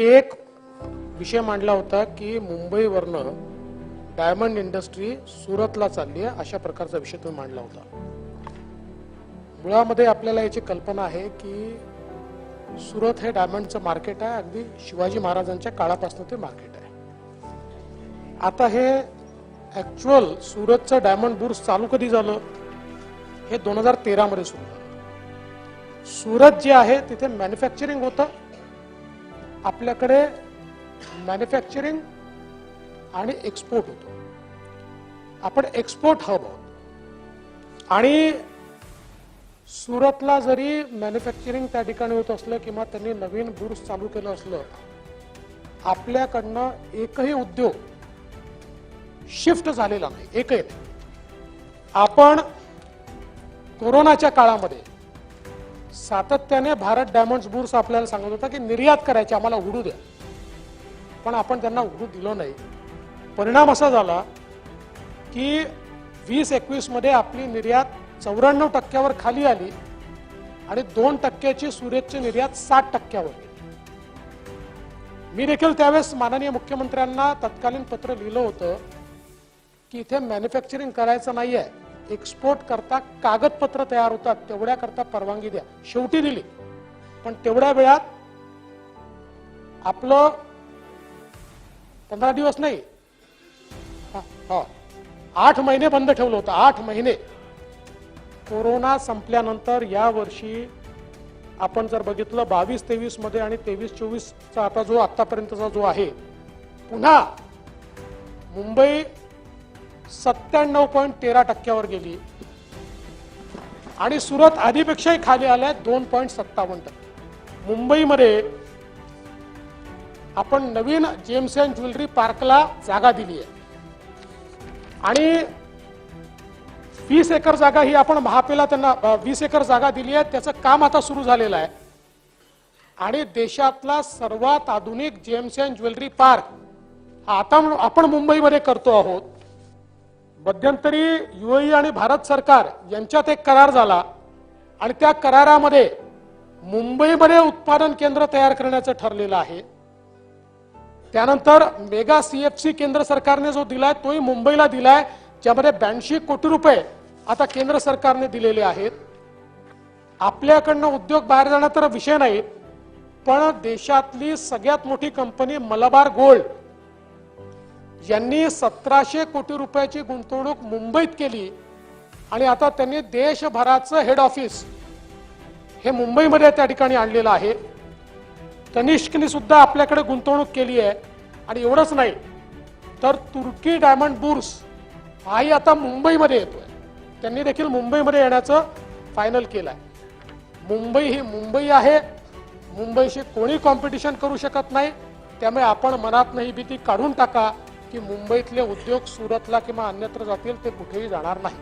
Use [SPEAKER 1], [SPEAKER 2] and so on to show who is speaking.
[SPEAKER 1] एक विषय मांडला होता की मुंबईवरनं डायमंड इंडस्ट्री सुरतला चालली आहे अशा प्रकारचा विषय तुम्ही मांडला होता. मुळामध्ये आपल्याला याची कल्पना आहे की सुरत हे डायमंडचं मार्केट आहे अगदी शिवाजी महाराजांच्या काळापासून ते मार्केट आहे. आता हे ऍक्च्युअल सुरतचं डायमंड बुर्स चालू कधी झालं? हे दोन हजार तेरामध्ये सुरू झालं. सुरत जे आहे तिथे मॅन्युफॅक्चरिंग होतं. आपल्याकडे मॅन्युफॅक्चरिंग आणि एक्सपोर्ट होतो. आपण एक्सपोर्ट हब आहोत. आणि सुरतला जरी मॅन्युफॅक्चरिंग त्या ठिकाणी होत असलं किंवा त्यांनी नवीन बुर्स चालू केलं असलं आपल्याकडनं एकही उद्योग शिफ्ट झालेला नाही एकही नाही. आपण कोरोनाच्या काळामध्ये सातत्याने भारत डायमंड्स बुर्स आपल्याला सांगत होता की निर्यात करायची आम्हाला उघडू द्या. पण आपण त्यांना उघडू दिलो नाही. परिणाम असा झाला की वीस एकवीसमध्ये आपली निर्यात चौऱ्याण्णव टक्क्यावर खाली आली आणि दोन टक्क्याची सुरतची निर्यात साठ टक्क्यावर. मी देखील त्यावेळेस माननीय मुख्यमंत्र्यांना तत्कालीन पत्र लिहिलं होतं की इथे मॅन्युफॅक्चरिंग करायचं नाही आहे एक्सपोर्ट करता कागदपत्र तयार होतात तेवढ्या करता परवानगी द्या. शेवटी दिली. पण तेवढ्या वेळात आपलं पंधरा दिवस नाही. हा, हा. आठ महिने बंद ठेवलं होतं आठ महिने. कोरोना संपल्यानंतर या वर्षी आपण जर बघितलं बावीस तेवीसमध्ये आणि तेवीस चोवीसचा आता जो आतापर्यंतचा जो आहे पुन्हा मुंबई सत्त्याण्णव पॉईंट तेरा टक्क्यावर गेली. आणि सुरत आधीपेक्षाही खाली आल्या दोन पॉईंट सत्तावन्न टक्के. मुंबईमध्ये आपण नवीन जेम्स अँड ज्वेलरी पार्कला जागा दिली आहे. आणि वीस एकर जागा ही आपण महापेला त्यांना वीस एकर जागा दिली आहे. त्याचं काम आता सुरू झालेलं आहे. आणि देशातला सर्वात आधुनिक जेम्स अँड ज्वेलरी पार्क हा आता आपण मुंबईमध्ये करतो आहोत. मध्यंतरी युएई आणि भारत सरकार यांच्यात एक करार झाला आणि त्या करारामध्ये मुंबईमध्ये उत्पादन केंद्र तयार करण्याचं ठरलेलं आहे. त्यानंतर मेगा सीएफसी केंद्र सरकारने जो दिलाय तोही मुंबईला दिलाय ज्यामध्ये ब्याऐंशी कोटी रुपये आता केंद्र सरकारने दिलेले आहेत. आपल्याकडनं उद्योग बाहेर जाणं तर विषय नाही पण देशातली सगळ्यात मोठी कंपनी मलबार गोल्ड यांनी सतराशे कोटी रुपयाची गुंतवणूक मुंबईत केली. आणि आता त्यांनी देशभराचं हेड ऑफिस हे मुंबईमध्ये त्या ठिकाणी आणलेलं आहे. तनिष्कनी सुद्धा आपल्याकडे गुंतवणूक केली आहे. आणि एवढंच नाही तर तुर्की डायमंड बुर्स हाही आता मुंबईमध्ये येतोय. त्यांनी देखील मुंबईमध्ये येण्याचं फायनल केलं आहे मुंबई ही मुंबई आहे. मुंबईशी कोणी कॉम्पिटिशन करू शकत नाही. त्यामुळे आपण मनात नाही भीती काढून टाका. की मुंबईतले उद्योग सुरतला किंवा अन्यत्र जातील ते कुठेही जाणार नाही.